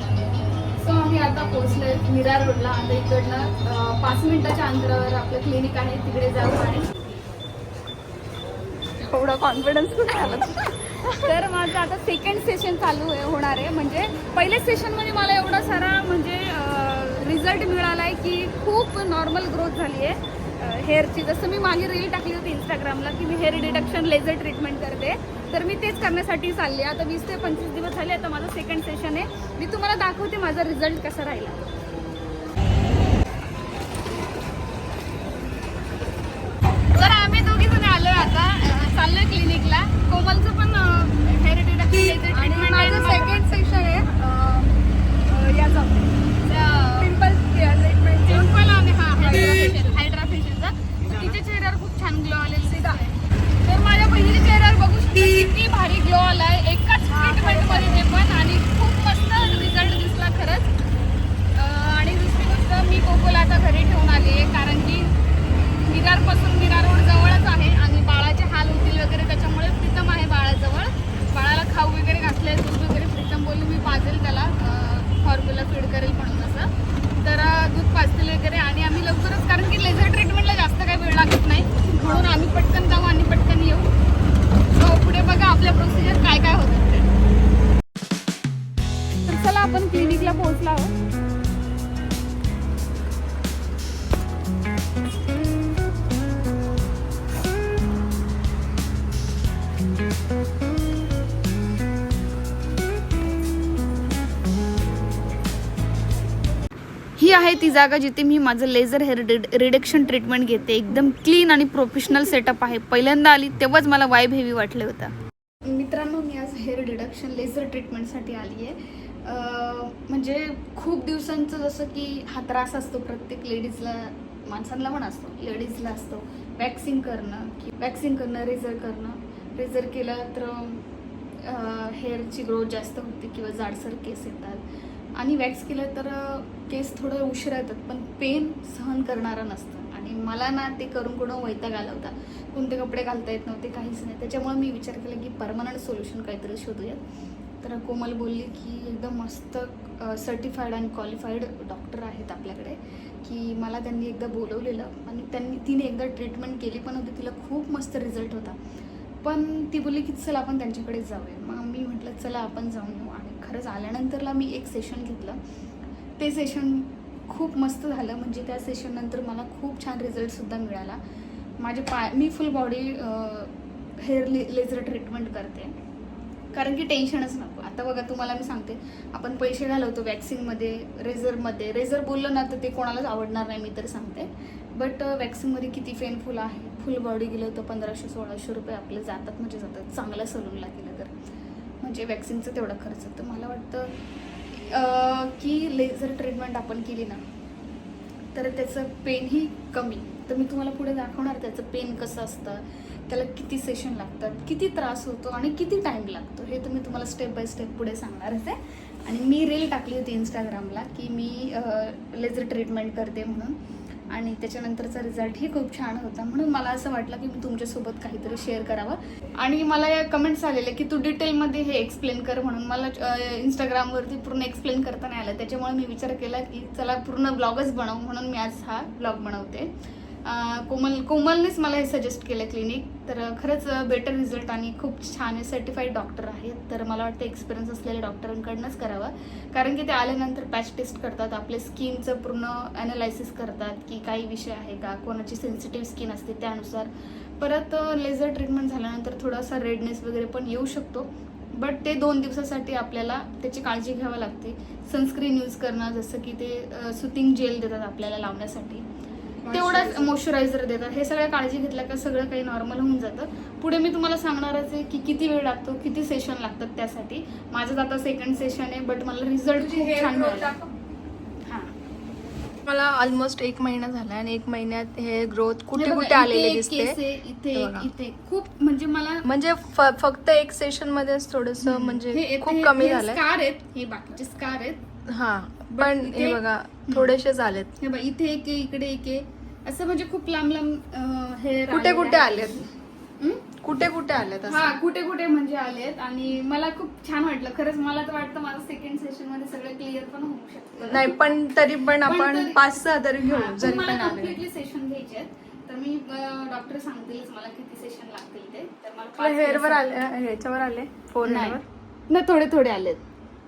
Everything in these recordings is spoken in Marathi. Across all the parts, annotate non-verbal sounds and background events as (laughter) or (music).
सो आम्ही आता पोहोचलोय मीरा रोडला. आता इकडनं पाच मिनिटाच्या अंतरावर आपलं क्लिनिक आहे. तिकडे जाऊ आणि एवढा कॉन्फिडन्स कुठे झाला तर माझं आता सेकंड सेशन चालू आहे होणार आहे. म्हणजे पहिल्या सेशनमध्ये मला एवढा सारा म्हणजे रिझल्ट मिळाला आहे की खूप नॉर्मल ग्रोथ झाली आहे. हेअरची जसं मी मागे रील टाकली होती इंस्टाग्रामला की मी हेअर डिडक्शन लेझर ट्रीटमेंट करते. तर मी तेच करण्यासाठी चालले आता वीस ते पंचवीस दिवस झाले आता माझं सेकंड सेशन आहे. मी तुम्हाला दाखवते माझा रिझल्ट कसा राहिला. ग्लो आलाय. एकाच ट्रीटमेंटमध्ये ते पण आणि खूप मस्त रिझल्ट दिसला खरंच. आणि दुसरी गोष्ट मी कोकोला आता घरी ठेवून आली आहे कारण की विरारपासून विरार रोड जवळच आहे आणि बाळाचे हाल होतील वगैरे त्याच्यामुळे प्रीतम आहे बाळाजवळ. बाळाला खाऊ वगैरे घातले दूध वगैरे. प्रीतम बोलली मी पाजेल त्याला. फॉर्म्युला फीड करेल म्हणून असं. तर दूध पाजतील वगैरे. आणि आम्ही लवकरच कारण की लेझर ट्रीटमेंटला जास्त काही वेळ लागत नाही. ती जागा जिथे मी माझं laser hair read reduction treatment घेते. एकदम क्लीन आणि प्रोफेशनल सेटअप आहे. पहिल्यांदा आली तेव्हाच मला वाईब हेवी वाटलं होतं. मित्रांनो मी आज हेअर डिडक्शन लेझर ट्रीटमेंटसाठी आली आहे. म्हणजे खूप दिवसांचं जसं की हा त्रास असतो प्रत्येक लेडीजला माणसांना पण असतो. लेडीजला असतो. वॅक्सिंग करणं की वॅक्सिंग करणं रेझर करणं. रेझर केलं तर हेअरची ग्रोथ जास्त होते किंवा जाडसर केस येतात. आणि वॅक्स केलं तर केस थोडं उशिरा येतात पण पेन सहन करणारं नसतं. आणि मला ना ते करून कुणं वैताग आला होता. कोणते कपडे घालता येत नव्हते काहीच नाही. त्याच्यामुळे मी विचार केला की परमनंट सोल्युशन काहीतरी शोधूयात. तर कोमल बोलली की एकदम मस्त सर्टिफाईड आणि क्वालिफाईड डॉक्टर आहेत आपल्याकडे. की मला त्यांनी एकदा बोलवलेलं आणि त्यांनी तिने एकदा ट्रीटमेंट केली पण होती. तिला खूप मस्त रिझल्ट होता. पण ती बोलली की चला आपण त्यांच्याकडे जाऊया. मग मी म्हटलं चला आपण जाऊन येऊ. खरंच आल्यानंतरला मी एक सेशन घेतलं. ते सेशन खूप मस्त झालं. म्हणजे त्या सेशननंतर मला खूप छान रिझल्टसुद्धा मिळाला. माझे पाय मी फुल बॉडी हेअर ले लेझर ट्रीटमेंट करते. कारण की टेन्शनच नको. आता बघा तुम्हाला मी सांगते. आपण पैसे घालवतो वॅक्सिंगमध्ये रेझरमध्ये रेझर बोललं ना तर ते कोणालाच आवडणार नाही मी तर सांगते. बट वॅक्सिंगमध्ये किती पेनफुल आहे. फुल बॉडी गेलं तर पंधराशे सोळाशे रुपये आपले जातात. म्हणजे जातात. चांगल्या सलूनला गेलं तर. म्हणजे वॅक्सिंगचं तेवढा खर्च. तर मला वाटतं की लेझर ट्रीटमेंट आपण केली ना तर त्याचं पेनही कमी. तर मी तुम्हाला पुढे दाखवणार त्याचं पेन कसं असतं त्याला किती सेशन लागतात किती त्रास होतो आणि किती टाईम लागतो हे तर मी तुम्हाला स्टेप बाय स्टेप पुढे सांगणारच आहे. आणि मी रील टाकली होती इंस्टाग्रामला की मी लेझर ट्रीटमेंट करते म्हणून. आणि त्याच्यानंतरचा रिझल्टही खूप छान होता. म्हणून मला असं वाटलं की मी तुमच्यासोबत काहीतरी शेअर करावं. आणि मला या कमेंट्स आलेले की तू डिटेलमध्ये हे एक्सप्लेन कर म्हणून. मला इंस्टाग्रामवरती पूर्ण एक्सप्लेन करता नाही आलं. त्याच्यामुळे मी विचार केला की चला पूर्ण ब्लॉगच बनवू म्हणून मी आज हा ब्लॉग बनवते. कोमल कोमलनेच मला हे सजेस्ट केलं क्लिनिक तर खरंच बेटर रिझल्ट आणि खूप छान सर्टिफाईड डॉक्टर आहेत. तर मला वाटतं एक्सपिरियन्स असलेल्या डॉक्टरांकडनंच करावं. कारण की ते आल्यानंतर पॅच टेस्ट करतात. आपल्या स्किनचं पूर्ण ॲनालायसिस करतात की काही विषय आहे का? कोणाची सेन्सिटिव्ह स्किन असते त्यानुसार. परत लेझर ट्रीटमेंट झाल्यानंतर थोडासा रेडनेस वगैरे पण येऊ शकतो. बट ते दोन दिवसासाठी आपल्याला त्याची काळजी घ्यावी लागते. सनस्क्रीन यूज करणं जसं की ते सुतिंग जेल देतात आपल्याला लावण्यासाठी. तेवढाच मॉइश्चरायझर देतात. हे सगळ्या काळजी घेतल्या का सगळं काही नॉर्मल होऊन जातं. पुढे मी तुम्हाला सांगणारच आहे की किती वेळ लागतो किती सेशन लागतात त्यासाठी. माझं आता सेकंड सेशन आहे बट मला रिझल्ट खूप छान मिळाला. हां. मला ऑलमोस्ट एक महिना झाला आणि एक महिन्यात हे ग्रोथ कुठे कुठे आलेले दिसते? इथे. इथे खूप म्हणजे मला म्हणजे फ- फक्त एक सेशन मध्येच थोडस हे म्हणजे खूप कमी हे झालंय. स्कार आहेत हे बाकीचे स्कार आहेत. हा. पण हे बघा थोडेसे झालेत. हे बघा इथे एक आहे इकडे एक आहे. असं म्हणजे खूप लांब लांब हे कुठे कुठे आलेत? कुठे कुठे आल्यात असं? हा कुठे कुठे म्हणजे आलेत. आणि मला खूप छान वाटलं. खरंच मला तर वाटतं माझं सेकंड सेशनमध्ये सगळं क्लिअर पण होऊ शकतं. नाही पण तरी पण आपण पाच सहा तरी घेऊ जरी पण आले. सेशन घ्यायचे आहेत. तर मी डॉक्टर सांगतीलच मला किती सेशन लागतील ते. तर मला हेअरवर आले ह्याच्यावर आले? फोन नाही, थोडे थोडे आलेत.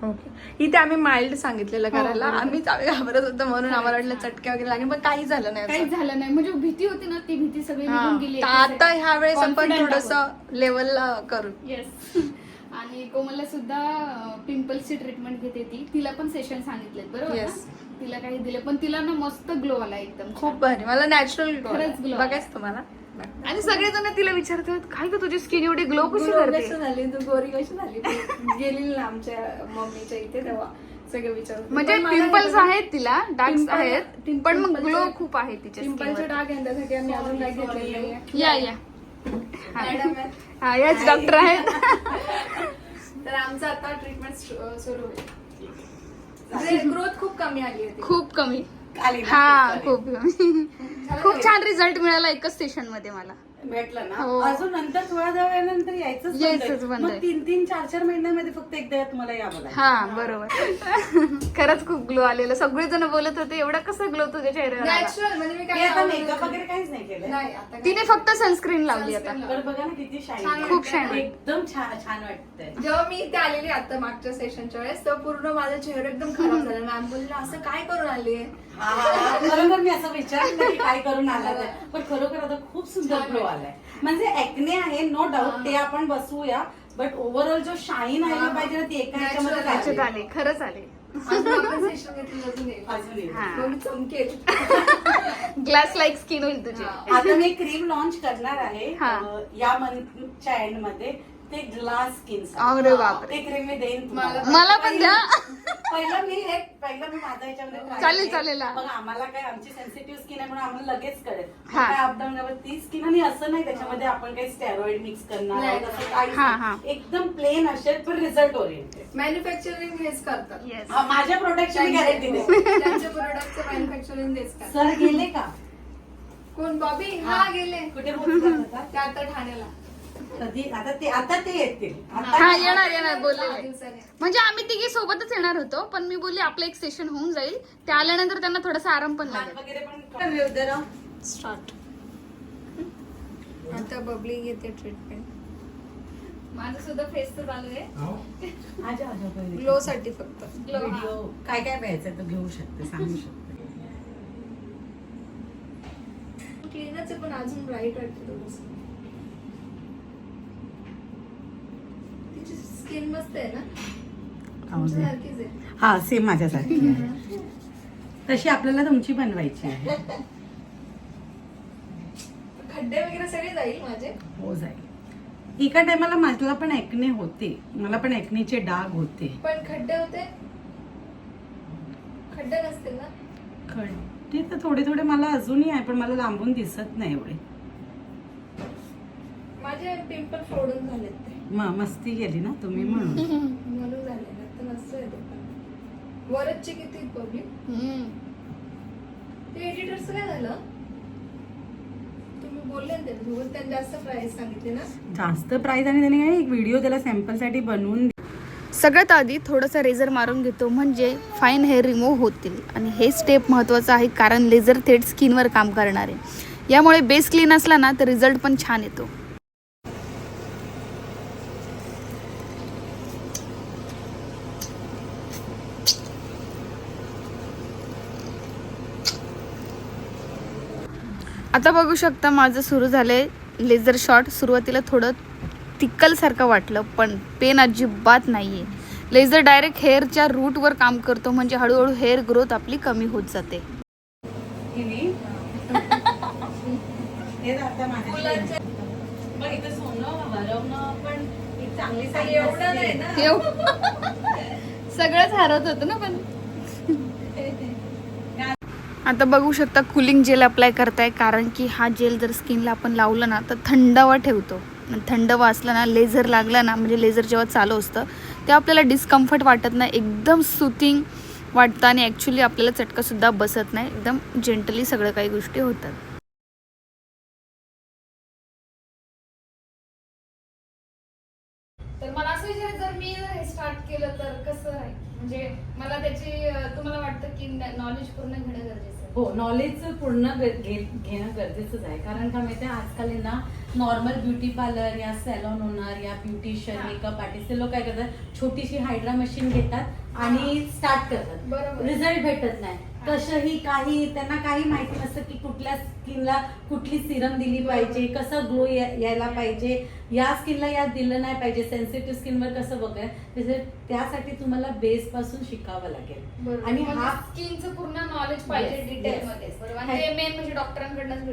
ओके इथे आम्ही माइल्ड सांगितलेलं हो, करायला. आम्हीच आम्ही घाबरत होतो म्हणून आम्हाला वाटलं चटके वगैरे लागेल पण काही झालं नाही असं. झालं नाही. म्हणजे भीती होती ना ती भीती सगळी. निघून गेली आता ह्या वेळेस आपण Confident थोडस लेवलला करू. येस (laughs) आणि कोमलला सुद्धा पिंपल्सची ट्रीटमेंट घेते ती. तिला पण सेशन सांगितलेत बरोबर ना? Yes. तिला काही दिले पण तिला ना मस्त ग्लो आला एकदम खूप भारी. मला नॅचरल खरंच glow बघायचं तुम्हाला. आणि सगळेजण तिला विचारतात काय ग तुझी स्किन एवढी ग्लो कशी करते झाली? तू गोरी कशी झाली? गेलेली ना आमच्या मम्मीच्या इथे तेव्हा. सगळे विचारत म्हणजे पिंपल्स आहेत तिला डार्क आहेत. पण मग ग्लो खूप आहे तिच्या पिंपलचे. डाग आहे त्यासाठी आम्ही अजून काय घेतलेलं नाहीये. या या. हा. मॅडम आहे. हा याच डॉक्टर आहेत. (laughs) तर आमचं आता ट्रीटमेंट सुरू होईल. (laughs) ग्रोथ खूप कमी आली होती खूप कमी. आली ना हा खूप (laughs) खूप छान रिझल्ट मिळाला एकच सेशनमध्ये मला भेटलं ना हो. अजून नंतर वेळानंतर यायचंच बंद यायचंच आहे. बंद मग आहे. तीन तीन चार चार महिन्यामध्ये फक्त एकदा तुम्हाला यावं लागेल हा बरोबर (laughs) खरंच खूप ग्लो आलेलं सगळेजण बोलत होते एवढा कसा ग्लो तुझ्या चेहऱ्यावर आला? नॅचरल म्हणजे मी मी काय आता लावलं मेकअप नव्हतं. वगैरे काहीच नाही केलं नाही आता काय. तिने फक्त सनस्क्रीन लावली आता Sunscreen बघा ना किती छान शाईन खूप shine. एकदम छान छान वाटतंय जेव्हा मी इथे आलेली आता मागच्या सेशनच्या वेळेस तेव्हा पूर्ण माझा चेहरा एकदम खराब झाला मॅम बोलले असं काय करून आली हा, हा, खरोखर मी असं विचारलं की काय करून आला ते. पण खरोखर आता खूप सुंदर ग्लो आलाय म्हणजे ऍक्ने आहे नो डाऊट ते आपण बसवूया बट ओव्हरऑल जो शाईन यायला पाहिजे ना ती एका ह्याच्यामध्ये Natural त्याच्यात झाली. आले खरंच आले सेशन घेतली अजून येईल. अजून येईल. हा. मग मी चमकेल ग्लास लाईक स्किन होईल तुझी आता मी क्रीम लॉन्च करणार आहे हा. अं, या मंथच्या एंडमध्ये ते ग्लास स्किन अरे बापरे. ते क्रीम मी देईन तुम्हाला. मला पण द्या. पहिलं मी हे पहिलं मी माझ्या ह्याच्यामध्ये try चालेल, करेन. चालेल, हा. मग आम्हाला काय आमची सेन्सिटिव्ह स्किन आहे म्हणून आम्हाला लगेच कळेल. हा. काय अपडाऊन ती स्किन आणि असं नाही त्याच्यामध्ये आपण काही स्टेरॉइड मिक्स करणार आहोत, नाही. असं काहीच हा, नाही. हा. एकदम प्लेन असेल पण रिझल्ट ओरिएंटेड मॅन्युफॅक्चरिंग हेच करतात. येस माझ्या प्रोडक्टची मी गॅरंटी त्यांच्या प्रोडक्टचं मॅन्युफॅक्चरिंग हेच करतात. सर गेले का? कोण? बॉबी? हा गेले. कुठे पोहोचला होता? ते आता ठाण्याला. कधी? आता ते आता ते येतील. हा आता येणार येणार सहा बोललेले दिवसाने म्हणजे आम्ही तिघे सोबतच येणार होतो पण मी बोलली आपलं एक सेशन होऊन जाईल. ते आल्यानंतर त्यांना थोडासा आराम पण लागेल. वगैरे पण स्टार्ट आता बबलिंग येते ट्रीटमेंट माझं सुद्धा फेस तर चालू आहे. आजा, आजा, पहिले. ग्लो साठी फक्त. काय काय पाहायचं तर घेऊ शकते सांगू शकते. क्लीनच आहे पण अजून ब्राईट वाटते थोडस तिची स्किन मस्त आहे ना? हा सेम माझ्यासाठी. तशी आपल्याला तुमची बनवायची आहे. खड्डे वगैरे सगळे जाईल माझे? हो जाईल. एका टायमाला माझ्याला पण ऍक्ने होते. मला पण ऍक्नेचे डाग होते. पण खड्डे होते? खड्डे नसतील ना? खड्डे तर थोडे थोडे मला अजूनही आहे पण मला लांबून दिसत नाही एवढे. माझे पिंपल फोडून झालेत. ते म- मस्ती केली ना तुम्ही म्हणून. म्हणून झाले तर ते किती पब्लिक ते एडिटरचं काय झालं? तुम्ही बोलले ना त्याच्यासोबत त्यांनी जास्त प्राइस सांगितले ना. जास्त प्राइस आणि त्याने काय एक व्हिडिओ त्याला सॅम्पलसाठी बनवून सगळ्यात आधी थोडंसं रेझर मारून घेतो म्हणजे फाईन हेअर रिमूव्ह होतील. आणि हे स्टेप महत्त्वाचं आहे कारण लेझर थेट स्किनवर काम करणार. आहे यामुळे बेस क्लीन असला ना तर रिझल्ट पण छान येतो. आता बघू शकता माझं सुरू झालंय लेझर शॉट सुरुवातीला थोडं तिक्कलसारखं वाटलं पण पेन अजिबात नाही आहे लेझर डायरेक्ट हेअरच्या रूटवर काम करतो म्हणजे हळूहळू हेअर ग्रोथ आपली कमी होत जाते. केली हे आता माझ्या मग (laughs) इथं सोनं वरवणं पण एक चांगली साडी एवढं नाही ना सगळंच हरत होतं ना पण आता बघू शकता कुलिंग जेल अप्लाय करताय कारण की हा जेल जर स्किनला आपण लावलं ना तर थंडावा ठेवतो. थंडवा असला ना लेझर लागला ना म्हणजे लेझर जेव्हा चालू असतं तेव्हा आपल्याला डिस्कम्फर्ट वाटत नाही. एकदम सुथिंग वाटतं आणि ॲक्च्युली आपल्याला चटकासुद्धा बसत नाही. एकदम जेंटली सगळं काही गोष्टी होतात. तर मला असं विचारायचं जर मी जर हे स्टार्ट केलं तर कसं आहे? म्हणजे मला त्याची तुम्हाला वाटतं की नॉलेज पूर्ण घेणं गरजेचं हो नॉलेज पूर्ण घेणं गरजेचंच आहे. कारण का माहिती आहे आजकाल ना नॉर्मल ब्युटी पार्लर या सॅलॉन होणार या ब्युटिशियन. मेकअप आर्टिस्ट ते लोक काय करतात छोटीशी हायड्रा मशीन घेतात आणि स्टार्ट करतात. बरोबर. रिझल्ट भेटत नाही. कशाही काही त्यांना काही माहिती नसतं की कुठल्या स्किनला कुठली सिरम दिली पाहिजे कसं ग्लो यायला पाहिजे. या स्किनला या दिलं नाही पाहिजे. सेन्सिटिव्ह स्किनवर कसं त्याचे त्यासाठी तुम्हाला बेस पासून शिकावं लागेल. आणि हा स्किनचं पूर्ण नॉलेज पाहिजे डिटेल. मध्ये मेन म्हणजे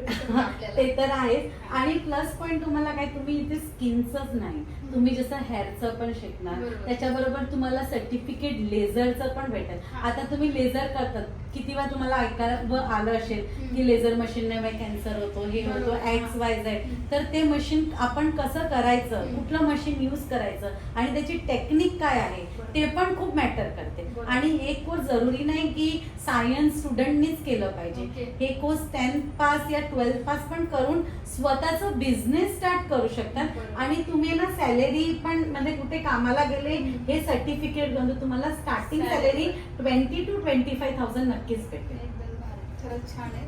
ते तर आहेच. आणि प्लस पॉईंट तुम्हाला काय तुम्ही इथे स्किनचंच नाही. तुम्ही जसं हेअरचं पण शिकणार बरोबर. त्याच्याबरोबर तुम्हाला सर्टिफिकेट लेझरचं पण भेटेल. आता तुम्ही लेझर करतात. किती वेळा तुम्हाला ऐकायला आलं असेल. की लेझर मशीनने कॅन्सर होतो हे होतो. X Y Z. तर ते मशीन आपण कसं करायचं. कुठलं मशीन युज करायचं? आणि त्याची टेक्निक काय आहे? ते पण खूप मॅटर करते. आणि हे कोर्स जरुरी नाही की सायन्स स्टुडंटनीच केलं पाहिजे. हे कोर्स टेन्थ पास या ट्वेल्थ पास पण करून स्वतःचं बिझनेस स्टार्ट करू शकतात. आणि तुम्ही ना सॅलरी पण म्हणजे कुठे कामाला गेले. हे सर्टिफिकेट घेऊन तुम्हाला starting. Salary twenty two twenty five thousand नक्कीच भेटेल खरंच छान आहे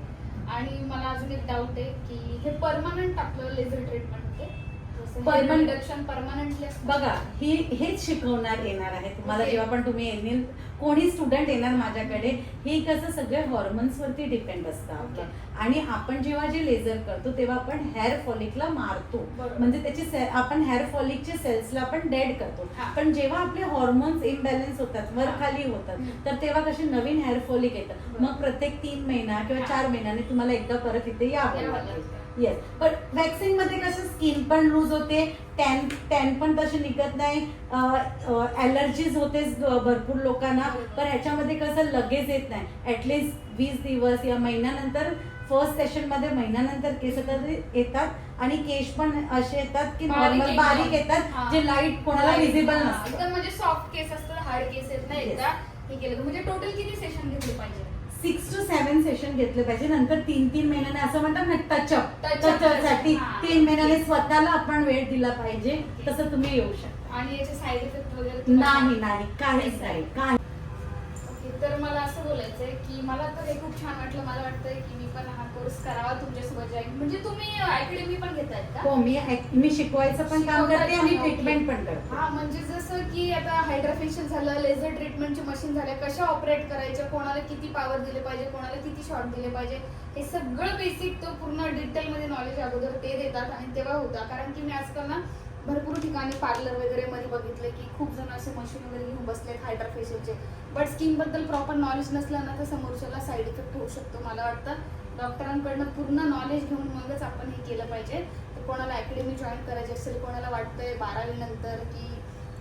आणि मला अजून एक डाऊट आहे की हे परमनंट आपलं लेझर ट्रीटमेंट परमनंटली बघा ही हेच शिकवणार येणार आहे तुम्हाला. जेव्हा पण तुम्ही येईल कोणी स्टुडंट येणार माझ्याकडे हे कसं सगळे हॉर्मोन्स वरती डिपेंड असतं आपलं आणि आपण जेव्हा जे लेझर करतो तेव्हा आपण हेअर फॉलिकला मारतो. म्हणजे त्याची आपण हेअर फॉलिकचे सेल्सला आपण डेड करतो. पण जेव्हा आपले हॉर्मोन्स इम्बॅलन्स होतात वर. खाली होतात. तर तेव्हा कसे नवीन हेअर फॉलिक येतं बरोबर. मग प्रत्येक तीन महिना किंवा. चार महिन्याने तुम्हाला एकदा परत इथे यावं लागतं. येस पण वॅक्सिंगमध्ये कसं स्किन पण लूज होते टॅन टॅन पण तसे निघत नाही. अलर्जीज होते भरपूर लोकांना. पण ह्याच्यामध्ये कसं लगेच येत नाही. ऍटलिस्ट वीस दिवस या महिन्यानंतर फर्स्ट सेशनमध्ये महिन्यानंतर केस येतात. आणि केश पण असे येतात की बारीक नॉर्मल. बारीक येतात. जे लाइट कोणाला विजिबल नसतं. एकदम म्हणजे सॉफ्ट केस असतात हार्ड केस येत नाही म्हणजे टोटल किती सेशन घेतले पाहिजे सिक्स टू सेव्हन सेशन घेतले पाहिजे. नंतर तीन तीन महिन्याने असं म्हणतात ना टचअप Touch up, टचअपसाठी. हा. तीन महिन्याने स्वतःला आपण वेळ दिला पाहिजे. तसं तुम्ही येऊ शकता. आणि याचे साईड इफेक्ट वगैरे नाही नाही. काहीच नाही. काही असं बोलायचं आहे की मला तर हे खूप छान वाटलं. मला वाटतंय की मी पण हा कोर्स करावा तुमच्यासोबत जॉईन म्हणजे तुम्ही अकॅडमी पण घेतायत का? हो मी मी शिकवायचं पण काम करते आणि ट्रीटमेंट पण करते. हा म्हणजे जसं की आता हायड्राफेशियल झालं लेझर ट्रीटमेंटची मशीन झाल्या कशा ऑपरेट करायच्या कोणाला किती पॉवर दिले पाहिजे कोणाला किती शॉट दिले पाहिजे हे सगळं बेसिक तो पूर्ण डिटेलमध्ये नॉलेज अगोदर ते देतात आणि तेव्हा होता. कारण की मी आजकाल ना भरपूर ठिकाणी पार्लर वगैरे मध्ये बघितलं की खूप जण असे मशीन वगैरे घेऊन बसलेत हायड्राफेशियलचे बट स्किनबद्दल प्रॉपर नॉलेज नसलं ना तर समोरच्याला साईड इफेक्ट होऊ शकतो मला वाटतं. डॉक्टरांकडनं पूर्ण नॉलेज घेऊन मगच आपण हे केलं पाहिजे. तर कोणाला अकॅडमी जॉईन करायची असेल कोणाला वाटतंय बारावी नंतर की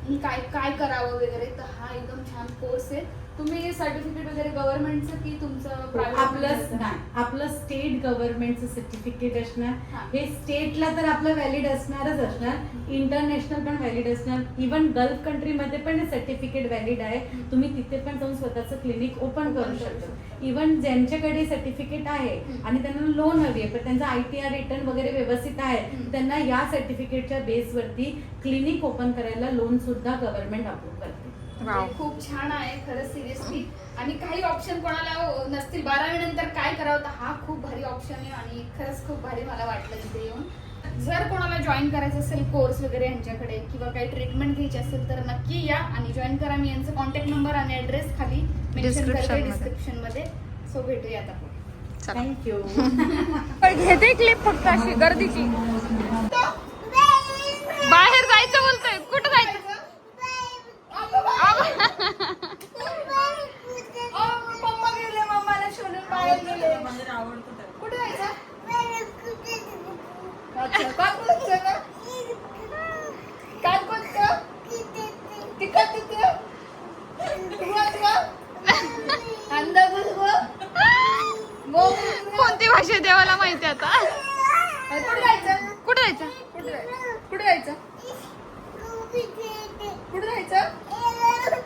मी काय काय करावं वगैरे तर हा एकदम छान कोर्स आहे. तुम्ही सर्टिफिकेट वगैरे गव्हर्नमेंटचं की तुमचं आपलं नाही आपलं स्टेट गव्हर्नमेंटचं सर्टिफिकेट. असणार. हे. स्टेटला तर आपलं व्हॅलिड असणारच असणार. इंटरनॅशनल पण व्हॅलिड असणार. इवन गल्फ कंट्रीमध्ये पण हे सर्टिफिकेट व्हॅलिड आहे. तुम्ही तिथे पण जाऊन स्वतःचं क्लिनिक ओपन करू शकता. इवन ज्यांच्याकडे सर्टिफिकेट आहे. आणि त्यांना लोन हवी आहे पण त्यांचा आय टी आर रिटर्न वगैरे व्यवस्थित आहे. त्यांना या सर्टिफिकेटच्या बेसवरती क्लिनिक ओपन करायला लोन सुद्धा गव्हर्नमेंट अप्रूव्ह करते. खूप छान आहे खरंच सिरियसली आणि काही ऑप्शन कोणाला नसतील. बारावी नंतर काय करावं तर हा खूप भारी ऑप्शन आहे आणि खरंच खूप भारी मला वाटलं इथे येऊन. जर कोणाला जॉईन करायचं असेल कोर्स वगैरे यांच्याकडे किंवा काही ट्रीटमेंट घ्यायची असेल तर नक्की या आणि जॉईन करा. मी यांचं कॉन्टॅक्ट नंबर आणि ऍड्रेस खाली मेन्शन करते मध्ये. डिस्क्रिप्शनमध्ये. सो भेटूयात आपण. थँक्यू (laughs) पण घेते क्लिप फक्त अशी गर्दीची. बाहेर जायचं बोलतोय. कुठं जायचं पप्पा गेले मम्माला सोडून बाहेर गेले कुठे जायचं अच्छा काय बोलायचं का काय बोलतं तिकट तिथे अंदा बोल गो कोणती भाषा देवाला माहिती आता? कुठे जायचं? कुठं जायचं? कुठे जायचं? कुठे जायचं?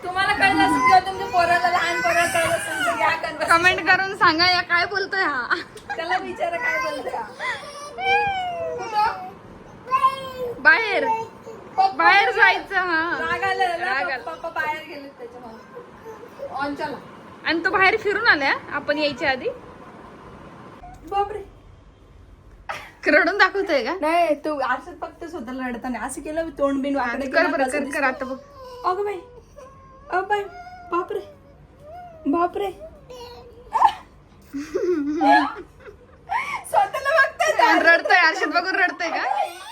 तुम्हाला कळलं असेल किंवा तुमच्या पोराला लहान पोराला कळलं असेल या. कमेंट करून सांगा या काय बोलतोय हा. त्याला विचारा काय बोलतोय हा. बाहेर. बाहेर जायचं हा. बाहेर गेले आणि तो बाहेर फिरून आलाय आपण यायच्या आधी. बापरे. रडून दाखवतोय का? नाही तू असं फक्त सुद्धा रडताना. असं केलं तोंड बिन कर कर कर आता बघ. अगं बाई अ बाई बापरे. बापरे. (laughs) स्वतःला बघतोय रडतोय आरशात बघून रडतोय का? (laughs)